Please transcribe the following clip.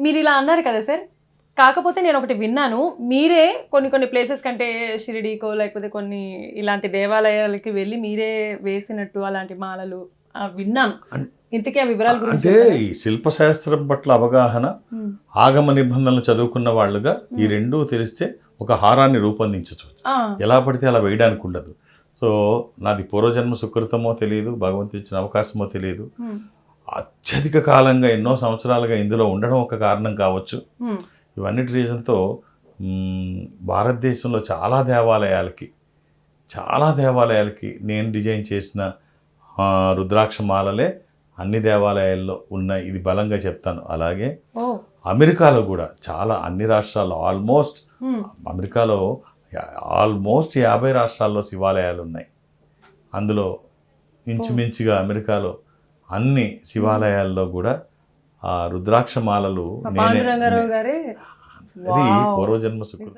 మీరు ఇలా అన్నారు కదా సార్? కాకపోతే నేను ఒకటి విన్నాను. మీరే కొన్ని కొన్ని ప్లేసెస్ కంటే షిరిడీకో లేకపోతే కొన్ని ఇలాంటి దేవాలయాలకి వెళ్ళి మీరే వేసినట్టు అలాంటి మాలలు విన్నాను. ఇంతకీ ఆ వివరాల గురించి అంటే ఈ శిల్పశాస్త్రం పట్ల అవగాహన ఆగమ నిబంధనలు చదువుకున్న వాళ్ళుగా ఈ రెండూ తెలిస్తే ఒక హారాన్ని రూపొందించవచ్చు ఆ, ఎలా పడితే అలా వేయడానికి ఉండదు. సో నాది పూర్వజన్మ సుకృతమో తెలియదు భగవంతు ఇచ్చిన అవకాశమో తెలియదు అత్యధిక కాలంగా ఎన్నో సంవత్సరాలుగా ఇందులో ఉండడం ఒక కారణం కావచ్చు. ఇవన్నిటి రీజన్తో భారతదేశంలో చాలా దేవాలయాలకి చాలా దేవాలయాలకి నేను డిజైన్ చేసిన రుద్రాక్ష మాలలే అన్ని దేవాలయాల్లో ఉన్నాయి. ఇది బలంగా చెప్తాను. అలాగే అమెరికాలో కూడా చాలా అన్ని రాష్ట్రాల్లో ఆల్మోస్ట్ అమెరికాలో ఆల్మోస్ట్ యాభై రాష్ట్రాల్లో శివాలయాలు ఉన్నాయి. అందులో ఇంచుమించుగా అమెరికాలో అన్ని శివాలయాల్లో కూడా ఆ రుద్రాక్ష మాలలు మా నేనే అది. పూర్వజన్మ సుకృతం